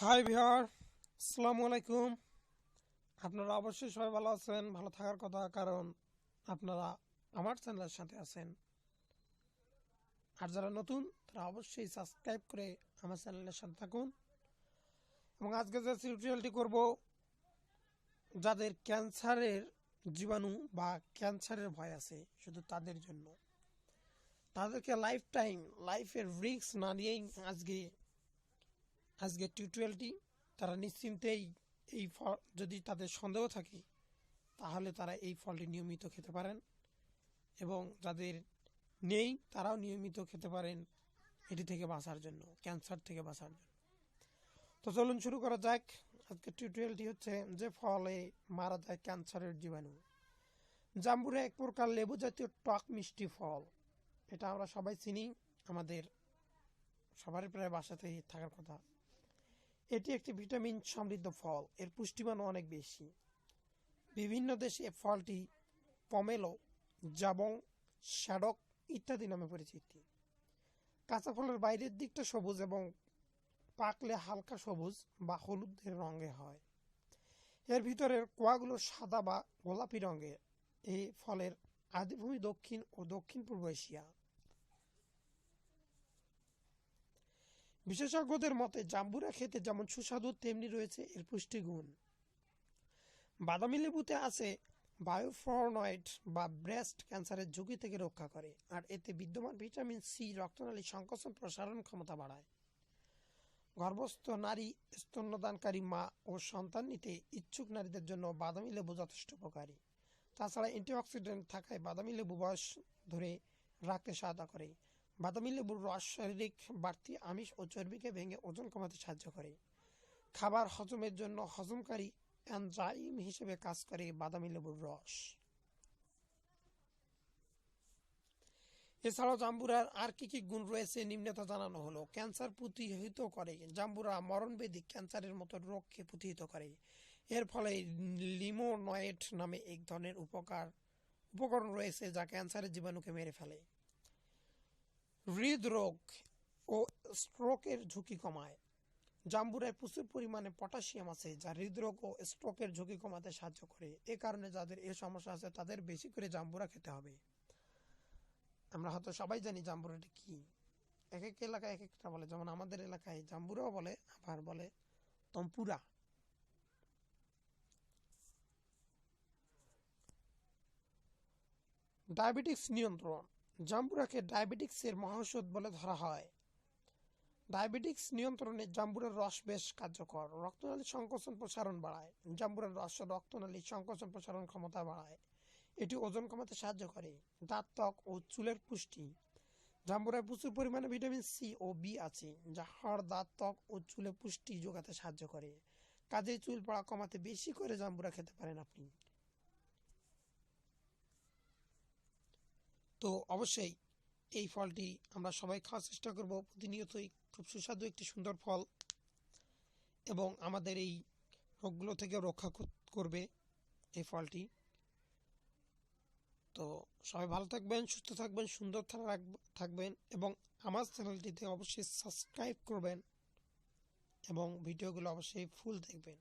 High Bihar. আসসালামু আলাইকুম। আপনারা অবশ্যই সবাই ভালো আছেন, ভালো থাকার কথা, কারণ আপনারা আমার চ্যানেলের সাথে আছেন। আর যারা নতুন, তারা অবশ্যই সাবস্ক্রাইব করে আমার চ্যানেলের সাথে থাকুন। এবং আজকে যে টিউটোরিয়ালটি করব, যাদের ক্যান্সারের জীবাণু বা ক্যান্সারের ভয় আছে, শুধু তাদের জন্য। তাদেরকে লাইফ টাইম লাইফের রিস্ক না নিয়েই আজকে আজকের টিউটোরিয়ালটি তারা নিশ্চিন্তেই এই ফল, যদি তাদের সন্দেহ থাকে, তাহলে তারা এই ফলটি নিয়মিত খেতে পারেন। এবং যাদের নেই, তারাও নিয়মিত খেতে পারেন এটি থেকে বাঁচার জন্য ক্যান্সার থেকে বাঁচার জন্য। তো চলুন শুরু করা যাক। আজকের টিউটোরিয়ালটি হচ্ছে যে ফলে মারা যায় ক্যান্সারের জীবাণু। জাম্বুরা এক প্রকার লেবু জাতীয় টক মিষ্টি ফল। এটা আমরা সবাই চিনি। আমাদের সবারই প্রায় বাসাতেই থাকার কথা। এটি একটি ভিটামিন সমৃদ্ধ ফল। এর পুষ্টিমানও অনেক বেশি। বিভিন্ন দেশে ফলটি পমেলো, জাবং, শ্যাডক ইত্যাদি নামে পরিচিত। কাঁচা ফলের বাইরের দিকটা সবুজ এবং পাকলে হালকা সবুজ বা হলুদের রঙে হয়। এর ভিতরের কোয়াগুলো সাদা বা গোলাপি রঙের। এই ফলের আদিভূমি দক্ষিণ ও দক্ষিণ পূর্ব এশিয়া। বিশেষজ্ঞদের মতে, জাম্বুরা খেতে যেমন সুস্বাদু, তেমনি রয়েছে এর পুষ্টিগুণ। বাদামি লেবুতে আছে বায়োফ্লোনয়েড বা ব্রেস্ট ক্যান্সারের ঝুঁকি থেকে রক্ষা করে, আর এতে বিদ্যমান ভিটামিন সি, রক্তনালী সংকোচন প্রসারণ ক্ষমতা বাড়ায়। গর্ভস্থ নারী স্তন্যদানকারী মা ও সন্তান নিতে ইচ্ছুক নারীদের জন্য বাদামি লেবু যথেষ্ট উপকারী। তাছাড়া অ্যান্টিঅক্সিডেন্ট থাকায় বাদামি লেবু বয়স ধরে রাখতে সহায়তা করে। বাদামি লেবুর রস শারীরিক বাড়তি আমিষ ও চর্বিকে ভেঙে ওজন কমাতে সাহায্য করে। খাবার হজমের জন্য হজমকারী এনজাইম হিসেবে কাজ করে বাদামি লেবুর রস। এছাড়াও জাম্বুরার আর কি কি গুণ রয়েছে নিম্নতা জানানো হলো। ক্যান্সার প্রতিহিত করে। জাম্বুরা মরণবেদী ক্যান্সারের মতো রোগকে প্রতিহিত করে। এর ফলে লিমোনয়েড নামে এক ধরনের উপকার, উপকরণ রয়েছে যা ক্যান্সারের জীবাণুকে মেরে ফেলে। হৃদরোগ ও স্ট্রোকের ঝুঁকি কমায়। জাম্বুরায় প্রচুর পরিমাণে পটাশিয়াম আছে, যা হৃদরোগ ও স্ট্রোকের ঝুঁকি কমাতে সাহায্য করে। এ কারণে যাদের এ সমস্যা আছে, তাদের বেশি করে জাম্বুরা খেতে হবে। আমরা হয়তো সবাই জানি জাম্বুরাটা কি। এক এক এলাকায় এক একটা বলে, যেমন আমাদের এলাকায় জাম্বুরাও বলে, আবার বলে তম্পুরা। ডায়াবেটিক্স নিয়ন্ত্রণ। জাম্বুরাকে ডায়াবেটিক্সের মহাঔষধ বলে ধরা হয়। ডায়াবেটিক্স নিয়ন্ত্রণে জাম্বুরের রস বেশ কার্যকর। রক্তনালী সংকোচন প্রসারণ বাড়ায়। জাম্বুরের রস রক্তনালী সংকোচন প্রসারণ ক্ষমতা বাড়ায়। এটি ওজন কমাতে সাহায্য করে। দাঁত, ত্বক ও চুলের পুষ্টি। জাম্বুরায় প্রচুর পরিমাণে ভিটামিন সি ও বি আছে, যা হাড়, দাঁত, ত্বক ও চুলে পুষ্টি যোগাতে সাহায্য করে। কাজে চুল পড়া কমাতে বেশি করে জাম্বুরা খেতে পারেন আপনি। তো অবশ্যই এই ফলটি আমরা সবাই খাওয়ার চেষ্টা করব। প্রতিনিয়তই খুব সুস্বাদু একটি সুন্দর ফল এবং আমাদের এই রোগগুলো থেকে রক্ষা করবে এই ফলটি। তো সবাই ভালো থাকবেন, সুস্থ থাকবেন, সুন্দর থাকবেন এবং আমার চ্যানেলটিতে অবশ্যই সাবস্ক্রাইব করবেন এবং ভিডিওগুলো অবশ্যই ফুল দেখবেন।